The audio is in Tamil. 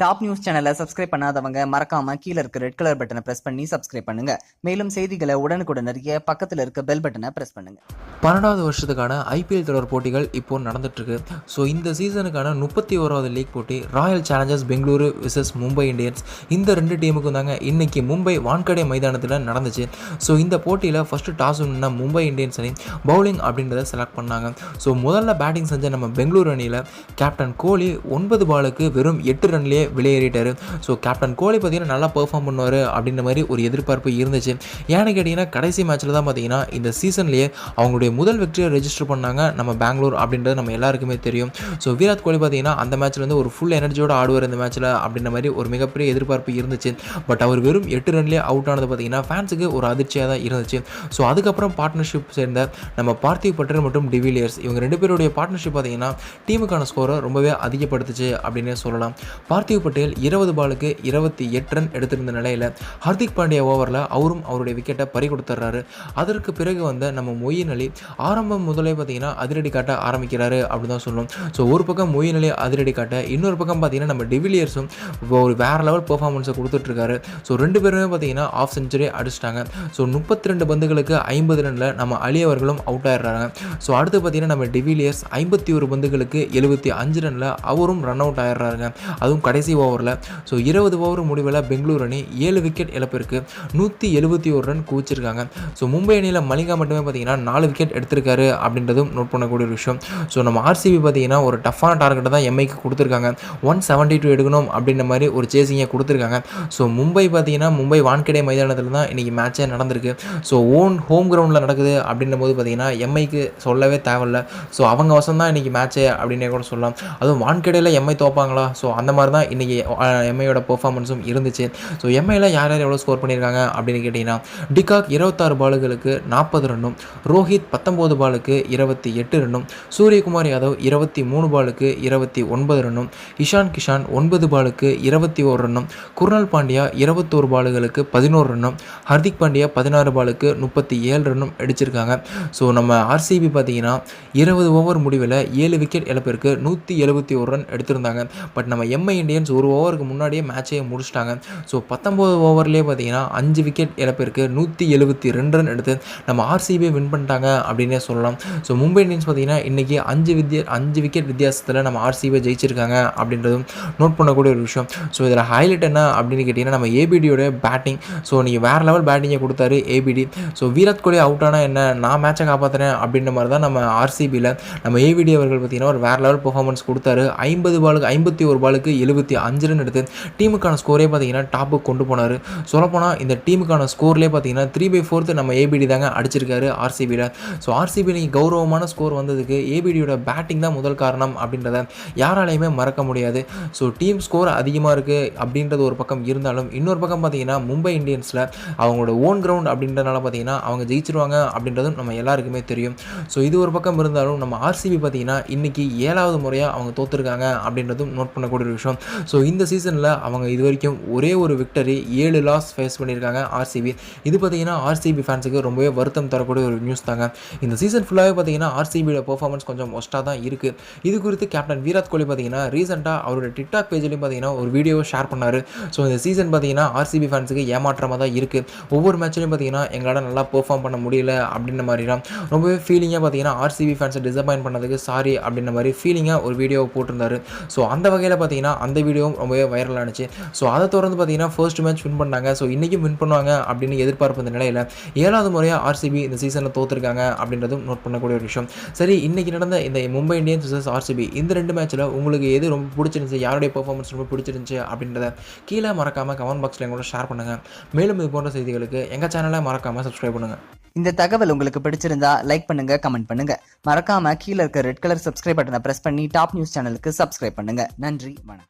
டாப் நியூஸ் சேனலை சப்ஸ்கிரைப் பண்ணாதவங்க மறக்காம கீழே இருக்க ரெட் கலர் பட்டனை பிரஸ் பண்ணி சப்ஸ்கிரைப் பண்ணுங்க. மேலும் செய்திகளை உடனுக்குடன் அறிய பக்கத்தில் இருக்க பெல் பட்டனை பிரஸ் பண்ணுங்க. பன்னெண்டாவது வருஷத்துக்கான ஐபிஎல் தொடர் போட்டிகள் இப்போ நடந்துட்டு இருக்கு ஸோ இந்த சீசனுக்கான முப்பத்தி ஓராவது லீக் போட்டி Royal Challengers Bengaluru versus Mumbai Indians இந்த ரெண்டு டீமுக்கும் தாங்க இன்னைக்கு மும்பை வான்கடை மைதானத்தில் நடந்துச்சு. ஸோ இந்த போட்டியில் ஃபர்ஸ்ட் டாஸ் ஒன்றுனா மும்பை இந்தியன்ஸ் அணி பவுலிங் அப்படின்றத செலக்ட் பண்ணாங்க. ஸோ முதல்ல பேட்டிங் செஞ்ச நம்ம பெங்களூரு அணியில் கேப்டன் கோலி ஒன்பது பாலுக்கு வெறும் எட்டு ரன்லேயே வெளியேறிட்டார். ஸோ கேப்டன் கோலி பார்த்தீங்கன்னா நல்லா பெர்ஃபார்ம் பண்ணுவார் அப்படின்ற மாதிரி ஒரு எதிர்பார்ப்பு இருந்துச்சு. ஏன்னு கேட்டிங்கன்னா கடைசி மேட்ச்சில் தான் பார்த்தீங்கன்னா இந்த சீசன்லேயே அவங்களுடைய முதல் வெற்றியை ரெஜிஸ்டர் பண்ணாங்க நம்ம பெங்களூர் அப்படின்றது நம்ம எல்லாருக்குமே தெரியும். ஸோ விராட் கோலி பார்த்தீங்கன்னா அந்த மேட்ச்ல வந்து ஒரு ஃபுல் எனர்ஜியோட ஆடுவார் இந்த மேட்ச்சில் அப்படின்ற மாதிரி ஒரு மிகப்பெரிய எதிர்பார்ப்பு இருந்துச்சு. பட் அவர் வெறும் எட்டு ரன்லேயே அவுட் ஆனது பார்த்தீங்கன்னா ஃபேன்ஸுக்கு ஒரு அதிர்ச்சியாக தான் இருந்துச்சு. ஸோ அதுக்கப்புறம் பார்ட்னர்ஷிப் சேர்ந்த நம்ம பார்த்திவ் பட்டேல் மற்றும் டிவிலியர்ஸ் இவங்க ரெண்டு பேருடைய பார்ட்னர்ஷிப் பார்த்தீங்கன்னா டீமுக்கான ஸ்கோரை ரொம்பவே அதிகப்படுத்துச்சு அப்படின்னே சொல்லலாம். பார்த்திவ் பட்டேல் இருபது பாலுக்கு இருபத்தி எட்டு ரன் எடுத்திருந்த நிலையில் ஹர்திக் பாண்டியா ஓவரில் அவரும் அவருடைய விக்கெட்டை பறி கொடுத்துட்றாரு அதற்கு பிறகு வந்த நம்ம மொயின் அலி ஆரம்பம் முதலே பார்த்தீங்கன்னா அதிரடி காட்ட ஆரம்பிக்கிறாரு அப்படின்னு தான் சொல்லணும். ஸோ ஒரு பக்கம் மொயின் அலி அதிரடி காட்ட இன்னொரு பக்கம் பார்த்தீங்கன்னா நம்ம டிவிலியர்ஸும் ஒரு வேறு லெவல் பெர்ஃபார்மன்ஸை கொடுத்துட்ருக்காரு. ஸோ ரெண்டு பேருமே பார்த்தீங்கன்னா ஆஃப் செஞ்சுரி அடிச்சிட்டாங்க. ஸோ முப்பத்தி ரெண்டு பந்துகளுக்கு ஐம்பது ரனில் நம்ம அலி அவர்களும் அவுட் ஆயிடுறாங்க. ஸோ அடுத்து பார்த்தீங்கன்னா நம்ம டிவிலியர்ஸ் ஐம்பத்தி ஒரு பந்துகளுக்கு எழுபத்தி அஞ்சு ரனில் அவரும் ரன் அவுட் ஆயிடுறாங்க அதுவும் கடைசி ஓவரில். ஸோ இருபது ஓவர் முடிவில் பெங்களூர் அணி ஏழு விக்கெட் இழப்பிற்கு நூற்றி எழுபத்தி ஒரு ரன் குவிச்சிருக்காங்க. ஸோ மும்பை அணியில் மலிங்கா மட்டுமே பார்த்தீங்கன்னா நாலு விக்கெட் எடுத்திருக்காரு அப்படின்றதும் நோட் பண்ணக்கூடிய ஒரு விஷயம். ஸோ நம்ம ஆர்சிபி பார்த்தீங்கன்னா ஒரு டஃப்பான டார்கெட்டை தான் எம்ஐக்கு கொடுத்துருக்காங்க. ஒன் செவன்ட்டி டூ எடுக்கணும் அப்படின்ற மாதிரி ஒரு சேசிங்கை கொடுத்துருக்காங்க. ஸோ மும்பை பார்த்தீங்கன்னா மும்பை வான்கடை மைதானத்தில் தான் இன்றைக்கி மேட்சே நடந்திருக்கு. ஸோ ஓன் ஹோம் கிரவுண்டில் நடக்குது அப்படின்ற போது பார்த்தீங்கன்னா எம்ஐக்கு சொல்லவே தேவையில்ல. ஸோ அவங்க வசம் தான் இன்றைக்கி மேட்ச்சே அப்படின்னே கூட சொல்லலாம். அதுவும் வான்கடையில் எம்ஐ தோப்பாங்களா? ஸோ அந்த மாதிரி தான் இன்றைக்கி எம்ஐயோட பெர்ஃபார்மன்ஸும் இருந்துச்சு. ஸோ எம்ஐயில் யார் யார் எவ்வளோ ஸ்கோர் பண்ணியிருக்காங்க அப்படின்னு கேட்டிங்கன்னா டிகாக் இருபத்தாறு பாலுகளுக்கு நாற்பது ரன்னும் ரோஹித் பத்தொம்போது பாலுக்கு இருபத்தி எட்டு ரன்னும் சூரியகுமார் யாதவ் இருபத்தி மூணு பாலுக்கு இருபத்தி ஒன்பது ரன்னும் இஷான் கிஷான் ஒன்பது பாலுக்கு இருபத்தி ஓரு ரன்னும் குர்னல் பாண்டியா இருபத்தோரு பாலுகளுக்கு பதினோரு ரன்னும் ஹர்திக் பாண்டியா பதினாறு பாலுக்கு முப்பத்தி ஏழு ரன்னும் அடிச்சிருக்காங்க. ஸோ நம்ம ஆர்சிபி பார்த்தீங்கன்னா இருபது ஓவர் முடிவில் ஏழு விக்கெட் இழப்பிற்கு நூற்றி எழுபத்தி ஒரு ரன் எடுத்திருந்தாங்க. பட் நம்ம எம்ஐ இந்தியன்ஸ் ஒரு ஓவருக்கு முன்னாடியே மேட்சையே முடிச்சிட்டாங்க. ஸோ பத்தொம்போது ஓவர்லேயே பார்த்தீங்கன்னா அஞ்சு விக்கெட் இழப்பிற்கு நூற்றி எழுபத்தி ரெண்டு ரன் எடுத்து நம்ம ஆர்சிபியை வின் பண்ணிட்டாங்க அப்படின்னே சொல்லலாம். ஸோ மும்பை இந்தியன்ஸ் பார்த்தீங்கன்னா இன்றைக்கி அஞ்சு வித்திய அஞ்சு விக்கெட் வித்தியாசத்தில் நம்ம ஆர்சிபியை ஜெயிச்சிருக்காங்க அப்படின்றதும் நோட் பண்ணக்கூடிய ஒரு விஷயம். ஸோ இதில் ஹைலைட் என்ன அப்படின்னு கேட்டிங்கன்னா நம்ம ஏபிடியோட பேட்டிங் ஸோ நீங்கள் வேறு லெவல் பேட்டிங்கை கொடுத்தாரு ABD so Virat Kohli out ஆனால் என்ன? நான் மேட்சை காப்பாற்றுறேன் அப்படின்ற மாதிரி தான் நம்ம ஆர்சிபியில் நம்ம ஏபிடி அவர்கள் பார்த்தீங்கன்னா ஒரு வேறு லெவல் பெர்ஃபார்மன்ஸ் கொடுத்தாரு. ஐம்பது பாலுக்கு ஐம்பத்தி ஒரு பாலுக்கு எழுபத்தி அஞ்சு ரன் எடுத்து டீமுக்கான ஸ்கோரே பார்த்தீங்கன்னா டாப்புக்கு கொண்டு போனார். சொல்லப்போனால் இந்த டீமுக்கான ஸ்கோர்லேயே பார்த்தீங்கன்னா த்ரீ பை ஃபோர்த்து நம்ம ஏபிடி தாங்க அடிச்சிருக்காரு ஆர்சிபியில் ஸோ ஆர்சிபி கௌரவமான ஸ்கோர் வந்ததுக்கு ஏபிடியோட பேட்டிங் தான் முதல் காரணம் அப்படின்றத யாராலையுமே மறக்க முடியாது. ஸோ டீம் ஸ்கோர் அதிகமாக இருக்குது அப்படின்றது ஒரு பக்கம் இருந்தாலும் இன்னொரு பக்கம் பார்த்தீங்கன்னா மும்பை இந்தியன்ஸில் அவங்களோட ஓன் கிரவுண்ட் அப்படின்றனால பார்த்தீங்கன்னா அவங்க ஜெயிச்சிருவாங்க அப்படின்றதும் நம்ம எல்லாருக்குமே தெரியும். ஸோ இது ஒரு பக்கம் இருந்தாலும் நம்ம ஆர்சிபி பார்த்தீங்கன்னா இன்றைக்கி ஏழாவது முறையாக அவங்க தோற்றுருக்காங்க அப்படின்றதும் நோட் பண்ணக்கூடிய ஒரு விஷயம். ஸோ இந்த சீசனில் அவங்க இது வரைக்கும் ஒரே ஒரு விக்டரி ஏழு லாஸ் ஃபேஸ் பண்ணியிருக்காங்க ஆர்சிபி இது பார்த்தீங்கன்னா ஆர்சிபி ஃபேன்ஸுக்கு ரொம்பவே வருத்தம் தரக்கூடிய ஒரு நியூஸ் தாங்க. இந்த சீசன் ஃபுல்லாகவே பார்த்தீங்கன்னா ஆர்சிபியோட பெர்ஃபார்மன்ஸ் கொஞ்சம் ஒஸ்ட்டாக தான் இருக்குது இது குறித்து கேப்டன் விராட் கோலி பார்த்தீங்கன்னா ரீசெண்டாக அவரோட டிக்டாக் பேஜ்லேயும் பார்த்தீங்கன்னா ஒரு வீடியோவை ஷேர் பண்ணார். ஸோ இந்த சீசன் பார்த்தீங்கன்னா ஆர்சிபி ஃபேன்ஸுக்கு ஏமாற்றமாக தான் இருக்குது ஒவ்வொரு மேட்ச்லையும் பார்த்தீங்கன்னா எங்களால் நல்லா பெர்ஃபார்ம் பண்ண முடியல அப்படின்ற மாதிரிலாம். ரொம்பவே ஃபீலிங்காக பார்த்தீங்கன்னா ஆர்சிபி ஃபேன்ஸை டிசப்பாயின்ட் பண்ணதுக்கு சாரி அப்படின்ற மாதிரி ஃபீலிங்காக ஒரு வீடியோ போட்டிருந்தாரு. ஸோ அந்த வகையில் பார்த்தீங்கன்னா அந்த வீடியோவும் ரொம்பவே வைரல் ஆனிச்சு. ஸோ அதை தொடர்ந்து பார்த்தீங்கன்னா ஃபர்ஸ்ட் மேட்ச் வின் பண்ணாங்க. ஸோ இன்றைக்கும் வின் பண்ணுவாங்க அப்படின்னு எதிர்பார்ப்பு இந்த நிலையில் ஏழாவது முறையாக ஆர்சிபி இந்த சீசனில் தோற்றுருக்காங்க அப்படின்றதும் நோட் பண்ணக்கூடிய ஒரு விஷயம். சரி இன்னைக்கு நடந்த இந்த மும்பை இந்தியன்ஸ் vs ஆர்சிபி இந்த ரெண்டு மேட்ச்சில் உங்களுக்கு எது ரொம்ப பிடிச்சிருந்துச்சு? யாருடைய பெர்ஃபார்மன்ஸ் ரொம்ப பிடிச்சிருந்துச்சு? அப்படின்றத கீழே மறக்காமல் கமெண்ட் பாக்ஸில் எங்களோட ஷேர் பண்ணுங்கள் மேலும் இது போன்ற செய்திகளுக்கு எங்கள் சேனலை மறக்காமல் சப்ஸ்கிரைப் பண்ணுங்கள் இந்த தகவல் உங்களுக்கு பிடிச்சிருந்தா லைக் பண்ணுங்க கமெண்ட் பண்ணுங்க. மறக்காம கீழே இருக்க ரெட் கலர் சப்ஸ்கிரைப் பட்டனை பிரஸ் பண்ணி டாப் நியூஸ் சேனலுக்கு சப்ஸ்கிரைப் பண்ணுங்க. நன்றி வணக்கம்.